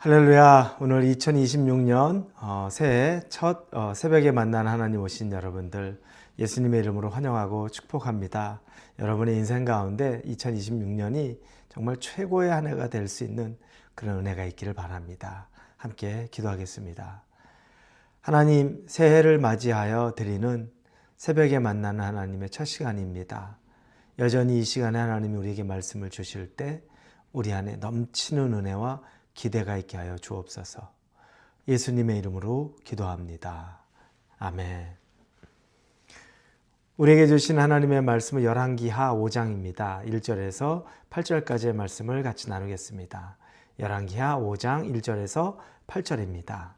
할렐루야. 오늘 2026년 어, 새해 첫 어, 새벽에 만난 하나님 오신 여러분들 예수님의 이름으로 환영하고 축복합니다. 여러분의 인생 가운데 2026년이 정말 최고의 한 해가 될 수 있는 그런 은혜가 있기를 바랍니다. 함께 기도하겠습니다. 하나님 새해를 맞이하여 드리는 새벽에 만나는 하나님의 첫 시간입니다. 여전히 이 시간에 하나님이 우리에게 말씀을 주실 때 우리 안에 넘치는 은혜와 기대가 있게 하여 주옵소서. 예수님의 이름으로 기도합니다. 아멘. 우리에게 주신 하나님의 말씀은 열왕기하 5장입니다. 1절에서 8절까지의 말씀을 같이 나누겠습니다. 열왕기하 5장 1절에서 8절입니다.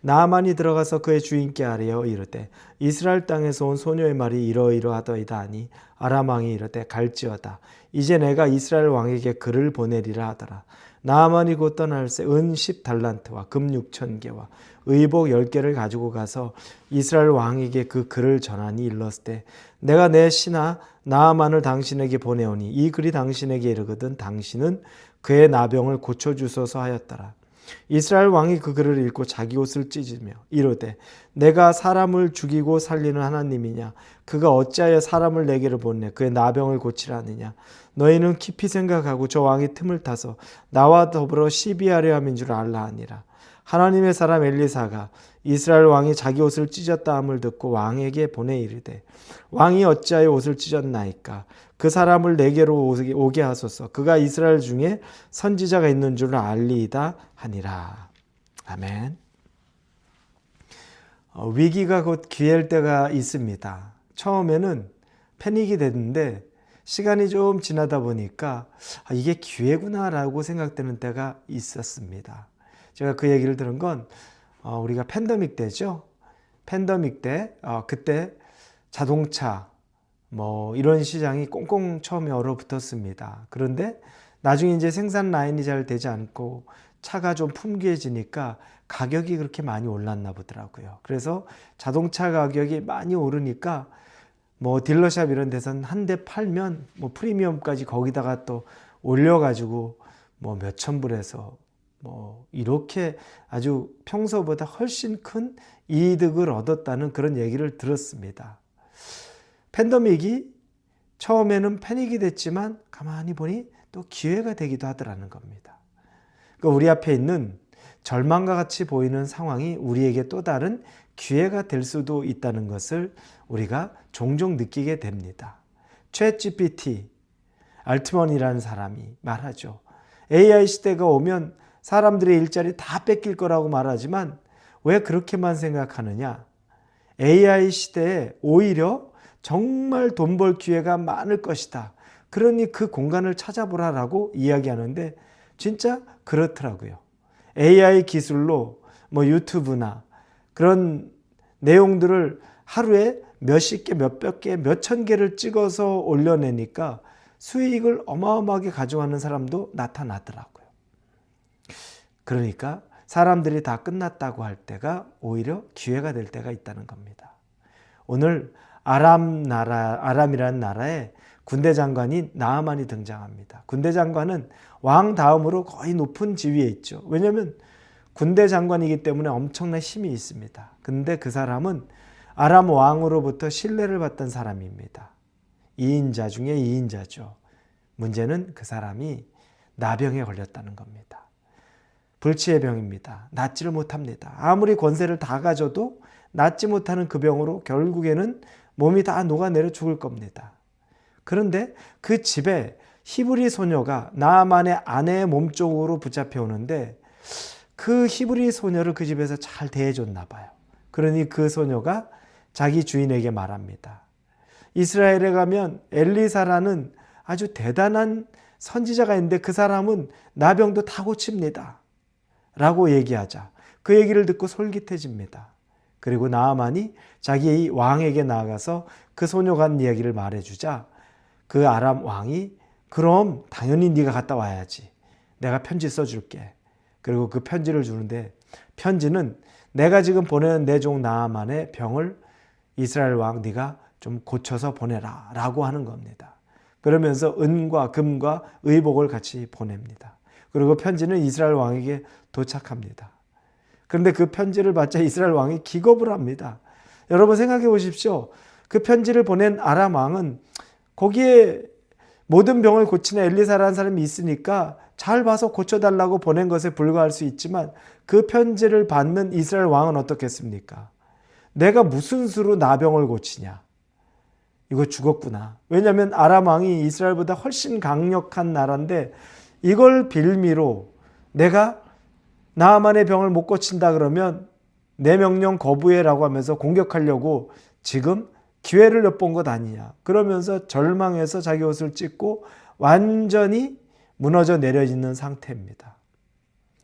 나만이 들어가서 그의 주인께 아뢰어 이르되 이스라엘 땅에서 온 소녀의 말이 이러이러하더이다 하니 아람 왕이 이르되 갈지어다. 이제 내가 이스라엘 왕에게 글을 보내리라 하더라. 나만이 곧 떠날새 은 10 달란트와 금 6천 개와 의복 10개를 가지고 가서 이스라엘 왕에게 그 글을 전하니 일렀을 때 내가 내 신하 나아만을 당신에게 보내오니 이 글이 당신에게 이르거든 당신은 그의 나병을 고쳐 주소서 하였더라 이스라엘 왕이 그 글을 읽고 자기 옷을 찢으며 이르되 내가 사람을 죽이고 살리는 하나님이냐? 그가 어찌하여 사람을 내게로 보내 그의 나병을 고치라느냐? 너희는 깊이 생각하고 저 왕이 틈을 타서 나와 더불어 시비하려 함인 줄 알라 하니라. 하나님의 사람 엘리사가 이스라엘 왕이 자기 옷을 찢었다 함을 듣고 왕에게 보내 이르되 왕이 어찌하여 옷을 찢었나이까? 그 사람을 내게로 오게 하소서. 그가 이스라엘 중에 선지자가 있는 줄 알리이다 하니라. 아멘. 어, 위기가 곧 기회일 때가 있습니다. 처음에는 패닉이 됐는데 시간이 좀 지나다 보니까 아, 이게 기회구나라고 생각되는 때가 있었습니다. 제가 그 얘기를 들은 건 어, 우리가 팬데믹 때죠. 팬데믹 때 어, 그때 자동차 뭐 이런 시장이 꽁꽁 처음에 얼어붙었습니다. 그런데 나중에 이제 생산 라인이 잘 되지 않고 차가 좀 풍부해지니까 가격이 그렇게 많이 올랐나 보더라고요. 그래서 자동차 가격이 많이 오르니까 뭐 딜러샵 이런 데선 한 대 팔면 뭐 프리미엄까지 거기다가 또 올려가지고 뭐 몇천 불에서 뭐 이렇게 아주 평소보다 훨씬 큰 이득을 얻었다는 그런 얘기를 들었습니다. 팬데믹이 처음에는 패닉이 됐지만 가만히 보니 또 기회가 되기도 하더라는 겁니다. 그러니까 우리 앞에 있는 절망과 같이 보이는 상황이 우리에게 또 다른 기회가 될 수도 있다는 것을 우리가 종종 느끼게 됩니다. 최 GPT, 알트먼이라는 사람이 말하죠. AI 시대가 오면 사람들의 일자리 다 뺏길 거라고 말하지만 왜 그렇게만 생각하느냐? AI 시대에 오히려 정말 돈 벌 기회가 많을 것이다. 그러니 그 공간을 찾아보라라고 이야기하는데 진짜 그렇더라고요. AI 기술로 뭐 유튜브나 그런 내용들을 하루에 몇십 개, 몇백 개, 몇천 개를 찍어서 올려내니까 수익을 어마어마하게 가져가는 사람도 나타나더라고요. 그러니까 사람들이 다 끝났다고 할 때가 오히려 기회가 될 때가 있다는 겁니다. 오늘 아람 나라, 아람이라는 나라에 군대 장관이 나아만이 등장합니다. 군대 장관은 왕 다음으로 거의 높은 지위에 있죠. 왜냐하면 군대 장관이기 때문에 엄청난 힘이 있습니다. 근데 그 사람은 아람 왕으로부터 신뢰를 받던 사람입니다. 2인자 중에 2인자죠. 문제는 그 사람이 나병에 걸렸다는 겁니다. 불치의 병입니다. 낫지를 못합니다. 아무리 권세를 다 가져도 낫지 못하는 그 병으로 결국에는 몸이 다 녹아내려 죽을 겁니다. 그런데 그 집에 히브리 소녀가 나만의 아내의 몸 쪽으로 붙잡혀 오는데 그 히브리 소녀를 그 집에서 잘 대해줬나 봐요. 그러니 그 소녀가 자기 주인에게 말합니다. 이스라엘에 가면 엘리사라는 아주 대단한 선지자가 있는데 그 사람은 나병도 다 고칩니다. 라고 얘기하자 그 얘기를 듣고 솔깃해집니다. 그리고 나아만이 자기 왕에게 나아가서 그 소녀가 한 이야기를 말해주자 그 아람 왕이 그럼 당연히 네가 갔다 와야지. 내가 편지 써줄게. 그리고 그 편지를 주는데 편지는 내가 지금 보내는 내 종 나아만의 병을 이스라엘 왕 네가 좀 고쳐서 보내라 라고 하는 겁니다. 그러면서 은과 금과 의복을 같이 보냅니다. 그리고 편지는 이스라엘 왕에게 도착합니다. 그런데 그 편지를 받자 이스라엘 왕이 기겁을 합니다. 여러분 생각해 보십시오. 그 편지를 보낸 아람 왕은 거기에 모든 병을 고치는 엘리사라는 사람이 있으니까 잘 봐서 고쳐달라고 보낸 것에 불과할 수 있지만 그 편지를 받는 이스라엘 왕은 어떻겠습니까? 내가 무슨 수로 나병을 고치냐? 이거 죽었구나. 왜냐하면 아람 왕이 이스라엘보다 훨씬 강력한 나라인데 이걸 빌미로 내가 나만의 병을 못 고친다 그러면 내 명령 거부해라고 하면서 공격하려고 지금 기회를 엿본 것 아니냐. 그러면서 절망해서 자기 옷을 찢고 완전히 무너져 내려있는 상태입니다.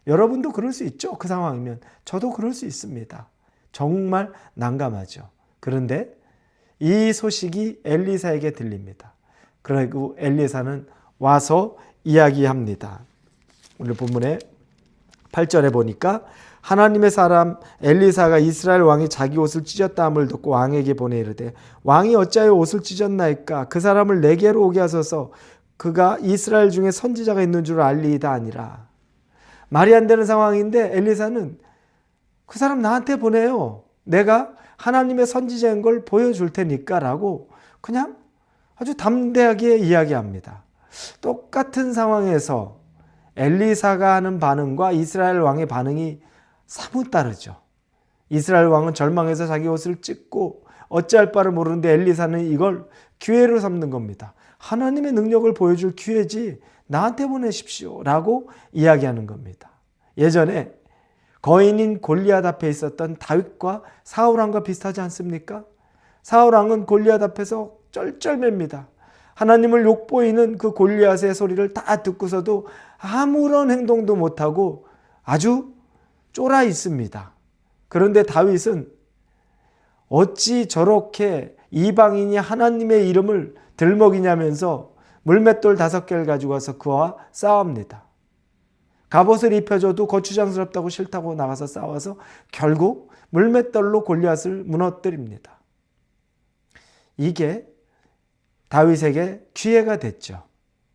여러분도 그럴 수 있죠. 그 상황이면. 저도 그럴 수 있습니다. 정말 난감하죠. 그런데 이 소식이 엘리사에게 들립니다. 그리고 엘리사는 와서 이야기합니다. 오늘 본문에 8절에 보니까 하나님의 사람 엘리사가 이스라엘 왕이 자기 옷을 찢었다함을 듣고 왕에게 보내 이르되 왕이 어찌하여 옷을 찢었나이까 그 사람을 내게로 오게 하소서 그가 이스라엘 중에 선지자가 있는 줄 알리이다 아니라 말이 안 되는 상황인데 엘리사는 그 사람 나한테 보내요. 내가 하나님의 선지자인 걸 보여줄 테니까라고 그냥 아주 담대하게 이야기합니다. 똑같은 상황에서 엘리사가 하는 반응과 이스라엘 왕의 반응이 사뭇 다르죠. 이스라엘 왕은 절망해서 자기 옷을 찢고 어찌할 바를 모르는데 엘리사는 이걸 기회로 삼는 겁니다. 하나님의 능력을 보여줄 기회지 나한테 보내십시오. 라고 이야기하는 겁니다. 예전에 거인인 골리앗 앞에 있었던 다윗과 사울왕과 비슷하지 않습니까? 사울왕은 골리앗 앞에서 쩔쩔맵니다. 하나님을 욕보이는 그 골리앗의 소리를 다 듣고서도 아무런 행동도 못하고 아주 쫄아 있습니다. 그런데 다윗은 어찌 저렇게 이방인이 하나님의 이름을 들먹이냐면서 물맷돌 다섯 개를 가지고 와서 그와 싸웁니다. 갑옷을 입혀줘도 거추장스럽다고 싫다고 나가서 싸워서 결국 물맷돌로 골리앗을 무너뜨립니다. 이게 다윗에게 기회가 됐죠.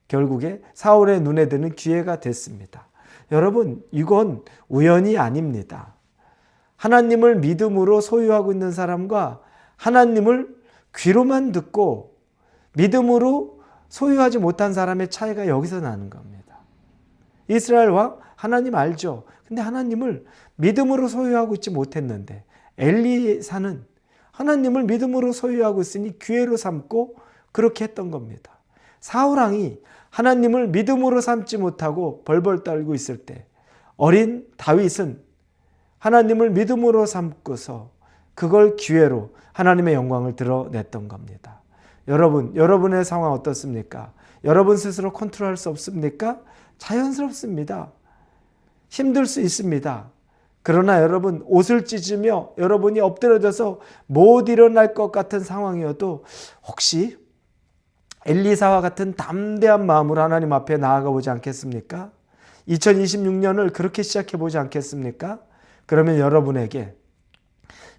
결국에 사울의 눈에 드는 기회가 됐습니다. 여러분, 이건 우연이 아닙니다. 하나님을 믿음으로 소유하고 있는 사람과 하나님을 귀로만 듣고 믿음으로 소유하지 못한 사람의 차이가 여기서 나는 겁니다. 이스라엘 왕 하나님 알죠. 근데 하나님을 믿음으로 소유하고 있지 못했는데 엘리사는 하나님을 믿음으로 소유하고 있으니 기회로 삼고 그렇게 했던 겁니다. 사울왕이 하나님을 믿음으로 삼지 못하고 벌벌 떨고 있을 때 어린 다윗은 하나님을 믿음으로 삼고서 그걸 기회로 하나님의 영광을 드러냈던 겁니다. 여러분, 여러분의 상황 어떻습니까? 여러분 스스로 컨트롤할 수 없습니까? 자연스럽습니다. 힘들 수 있습니다. 그러나 여러분 옷을 찢으며 여러분이 엎드려져서 못 일어날 것 같은 상황이어도 혹시 엘리사와 같은 담대한 마음으로 하나님 앞에 나아가 보지 않겠습니까? 2026년을 그렇게 시작해 보지 않겠습니까? 그러면 여러분에게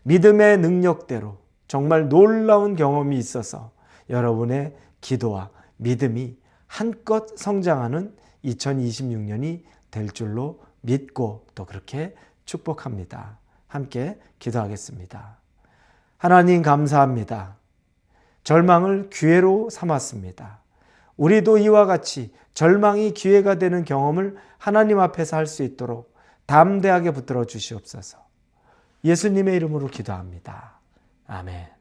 믿음의 능력대로 정말 놀라운 경험이 있어서 여러분의 기도와 믿음이 한껏 성장하는 2026년이 될 줄로 믿고 또 그렇게 축복합니다. 함께 기도하겠습니다. 하나님 감사합니다. 절망을 기회로 삼았습니다. 우리도 이와 같이 절망이 기회가 되는 경험을 하나님 앞에서 할 수 있도록 담대하게 붙들어 주시옵소서. 예수님의 이름으로 기도합니다. 아멘.